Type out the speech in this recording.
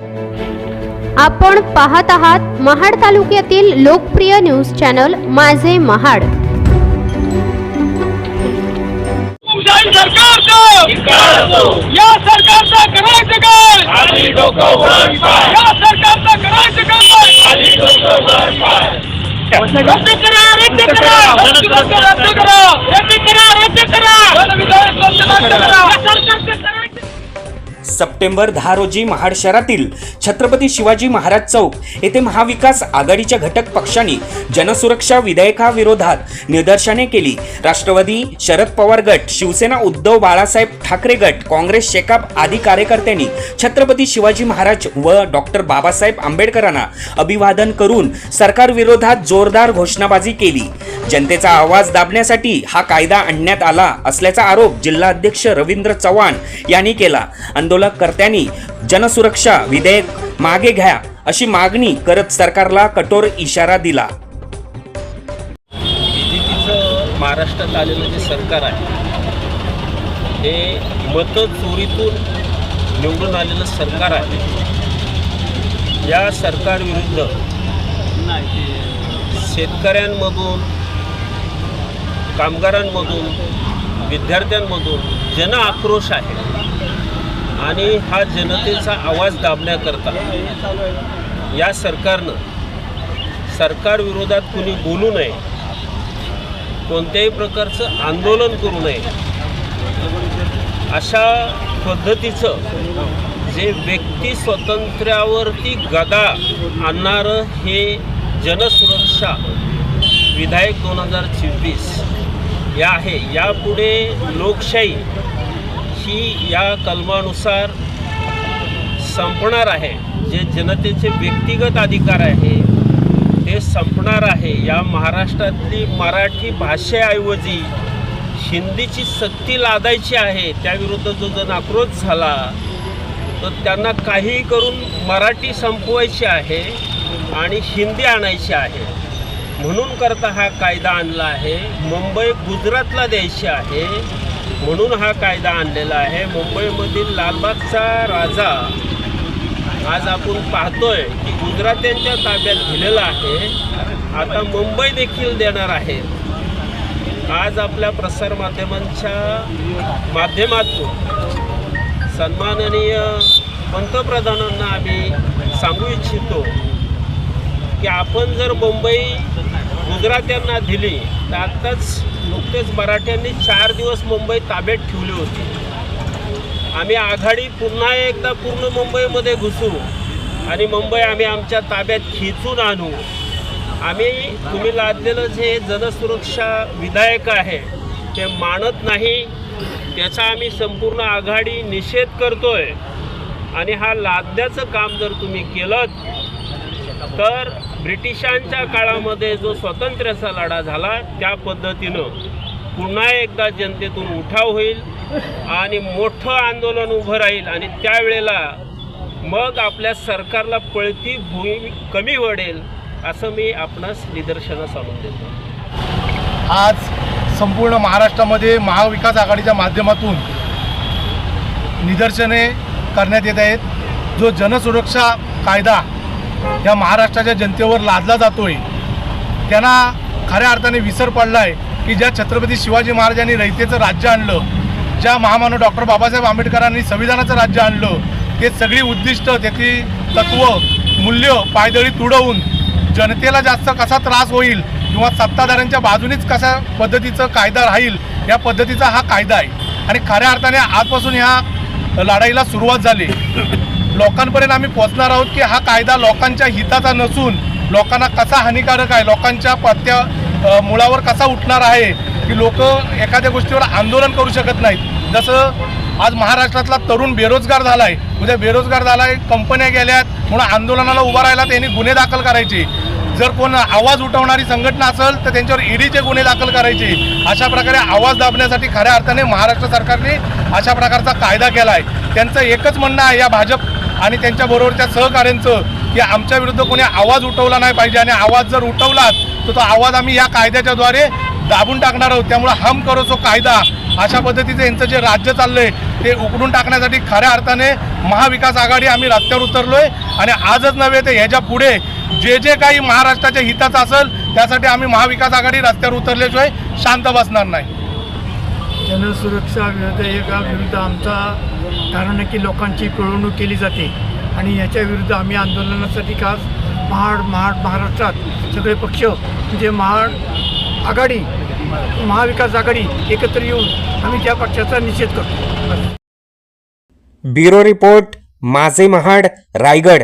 आपण पाहत आहात महाड तालुक्यातील लोकप्रिय न्यूज चॅनल माझे महाड. या सरकारचं करायचं काय? या सरकारचं करायचं काय? रद्द करा रद्द करा रद्द करा! रद्द करा रद्द करा! रद्द करा. सप्टेंबर दहा रोजी महाड शहरातील छत्रपती शिवाजी महाराज चौक येथे महाविकास आघाडीच्या घटक पक्षांनी जनसुरक्षा विधेयकाविरोधात निदर्शने केली. राष्ट्रवादी शरद पवार गट शिवसेना उद्धव बाळासाहेब ठाकरे गट काँग्रेस शेकाप आदी कार्यकर्त्यांनी छत्रपती शिवाजी महाराज व डॉक्टर बाबासाहेब आंबेडकरांना अभिवादन करून सरकारविरोधात जोरदार घोषणाबाजी केली. जनतेचा आवाज दाबण्यासाठी हा कायदा आणण्यात आला असल्याचा आरोप जिल्हाध्यक्ष रवींद्र चव्हाण यांनी केला. आंदोलन आंदोलनकर्त्यांनी जनसुरक्षा विधेयक मागे घ्या अशी मागणी करत सरकारला कठोर इशारा दिला. महाराष्ट्रात आलेलं जे सरकार आहे हे मतं चोरीतून निवडून आलेलं सरकार आहे. या सरकारविरुद्ध शेतकऱ्यांमधून कामगारांमधून विद्यार्थ्यांमधून जन आक्रोश आहे. आणि हा जनतेचा आवाज दाबण्याकरता या सरकारनं सरकारविरोधात कुणी बोलू नये कोणत्याही प्रकारचं आंदोलन करू नये अशा पद्धतीचं जे व्यक्ती स्वातंत्र्यावरती गदा आणणारं हे जनसुरक्षा विधायक दोन हजार चोवीस या आहे. यापुढे लोकशाही की या कलमानुसार संपणार आहे. जे जनतेचे व्यक्तिगत अधिकार आहे ते संपणार आहे. या महाराष्ट्रातली मराठी भाषेऐवजी हिंदीची सक्ती लादायची आहे त्याविरुद्ध जो जण आक्रोश झाला तर त्यांना काहीही करून मराठी संपवायची आहे आणि हिंदी आणायची आहे. म्हणून करता हा कायदा आणला आहे. मुंबई गुजरातला द्यायची आहे. म्हणून हा कायदा आणलेला आहे. मुंबईमधील लालबागचा राजा आज आपण पाहतोय की गुजरात्यांच्या ताब्यात दिलेला आहे. आता मुंबई देखील देणार आहे. आज आपल्या प्रसारमाध्यमांच्या माध्यमातून सन्माननीय पंतप्रधानांना आम्ही सांगू इच्छितो की आपण जर मुंबई गुजरात्यांना दिली तर आत्ताच नुकतेच मराठ्यांनी चार दिवस मुंबई ताब्यात ठेवली होती. आम्ही आघाडी पुन्हा एकदा पूर्ण मुंबईमध्ये घुसू आणि मुंबई आम्ही आमच्या ताब्यात खेचून आणू. आम्ही तुम्ही लादलेलं जे जनसुरक्षा विधायक आहे ते मानत नाही. त्याचा आम्ही संपूर्ण आघाडी निषेध करतोय. आणि हा लादण्याचं काम जर तुम्ही केलं तर ब्रिटिशांच्या काळामध्ये जो स्वातंत्र्याचा लढा झाला त्या पद्धतीनं पुन्हा एकदा जनतेतून उठाव होईल आणि मोठं आंदोलन उभं राहील. आणि त्यावेळेला मग आपल्या सरकारला पळती भूमी कमी वडेल असं मी आपणास निदर्शनास आणून देतो. आज संपूर्ण महाराष्ट्रामध्ये महाविकास आघाडीच्या माध्यमातून निदर्शने करण्यात येत आहेत. जो जनसुरक्षा कायदा या महाराष्ट्राच्या जनतेवर लादला जातोय. त्यांना खऱ्या अर्थाने विसर पडला आहे की ज्या छत्रपती शिवाजी महाराजांनी रयतेचं राज्य आणलं ज्या महामानव डॉक्टर बाबासाहेब आंबेडकरांनी संविधानाचं राज्य आणलं ते सगळी उद्दिष्ट त्याची तत्व मूल्य पायदळी तुडवून जनतेला जास्त कसा त्रास होईल किंवा सत्ताधाऱ्यांच्या बाजूनेच कशा पद्धतीचं कायदा राहील या पद्धतीचा हा कायदा आहे. आणि खऱ्या अर्थाने आजपासून ह्या लढाईला सुरुवात झाली. लोकांपर्यंत आम्ही पोहोचणार आहोत की हा कायदा लोकांच्या हिताचा नसून लोकांना कसा हानिकारक आहे लोकांच्या पत्त्या मुळावर कसा उठणार आहे की लोक एखाद्या गोष्टीवर आंदोलन करू शकत नाहीत. जसं आज महाराष्ट्रातला तरुण बेरोजगार झाला आहे उद्या बेरोजगार झाला आहे कंपन्या गेल्यात म्हणून आंदोलनाला उभा राहिला त्यांनी गुन्हे दाखल करायचे. जर कोण आवाज उठवणारी संघटना असेल तर त्यांच्यावर ईडीचे गुन्हे दाखल करायचे. अशा प्रकारे आवाज दाबण्यासाठी खऱ्या अर्थाने महाराष्ट्र सरकारने अशा प्रकारचा कायदा केला आहे त्यांचं एकच म्हणणं आहे या भाजप आणि त्यांच्याबरोबरच्या सहकाऱ्यांचं की आमच्या विरुद्ध कोणी आवाज उठवला नाही पाहिजे. आणि आवाज जर उठवलात तर तो आवाज आम्ही या कायद्याच्याद्वारे दाबून टाकणार आहोत. त्यामुळं हम करो सो कायदा. अशा पद्धतीचं यांचं जे राज्य चाललंय ते उकडून टाकण्यासाठी खऱ्या अर्थाने महाविकास आघाडी आम्ही रस्त्यावर आहे आणि आजच नव्हे तर ह्याच्या पुढे जे जे काही महाराष्ट्राच्या हिताचं असेल त्यासाठी आम्ही महाविकास आघाडी रस्त्यावर उतरल्याशिवाय शांत बसणार नाही. जनसुरक्षा विधेयका विरुद्ध आमचा कारण की लोकांची पिळवणूक केली जाते. आणि याच्या विरुद्ध आम्ही आंदोलनासाठी खास महाड महाड महाराष्ट्रात सगळे पक्ष म्हणजे महाड आघाडी महाविकास आघाडी एकत्र येऊन आम्ही त्या पक्षाचा निषेध करतो. ब्युरो रिपोर्ट माझे महाड रायगड.